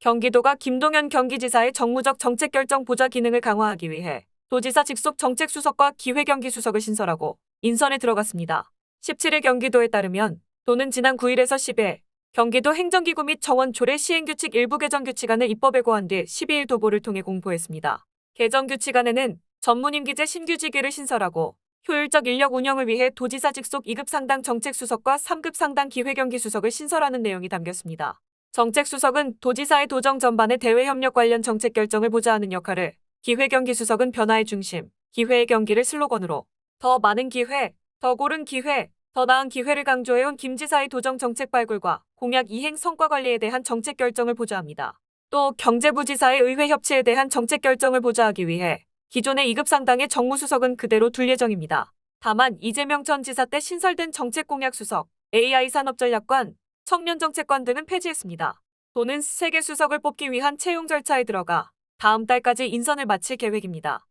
경기도가 김동연 경기지사의 정무적 정책 결정 보좌 기능을 강화하기 위해 도지사 직속 정책수석과 기회경기수석을 신설하고 인선에 들어갔습니다. 17일 경기도에 따르면 도는 지난 9일에서 10일 경기도 행정기구 및 정원 조례 시행규칙 일부 개정 규칙안을 입법에 고한 뒤 12일 도보를 통해 공포했습니다. 개정 규칙안에는 전문임기제 신규직위를 신설하고 효율적 인력 운영을 위해 도지사 직속 2급 상당 정책수석과 3급 상당 기회경기수석을 신설하는 내용이 담겼습니다. 정책수석은 도지사의 도정 전반의 대외 협력 관련 정책 결정을 보좌하는 역할을, 기회경기 수석은 변화의 중심, 기회의 경기를 슬로건으로 더 많은 기회, 더 고른 기회, 더 나은 기회를 강조해온 김 지사의 도정 정책 발굴과 공약 이행 성과 관리에 대한 정책 결정을 보좌합니다. 또 경제부 지사의 의회 협치에 대한 정책 결정을 보좌하기 위해 기존의 2급 상당의 정무수석은 그대로 둘 예정입니다. 다만 이재명 전 지사 때 신설된 정책공약수석, AI 산업전략관, 청년정책관 등은 폐지했습니다. 도는 세계 수석을 뽑기 위한 채용 절차에 들어가 다음 달까지 인선을 마칠 계획입니다.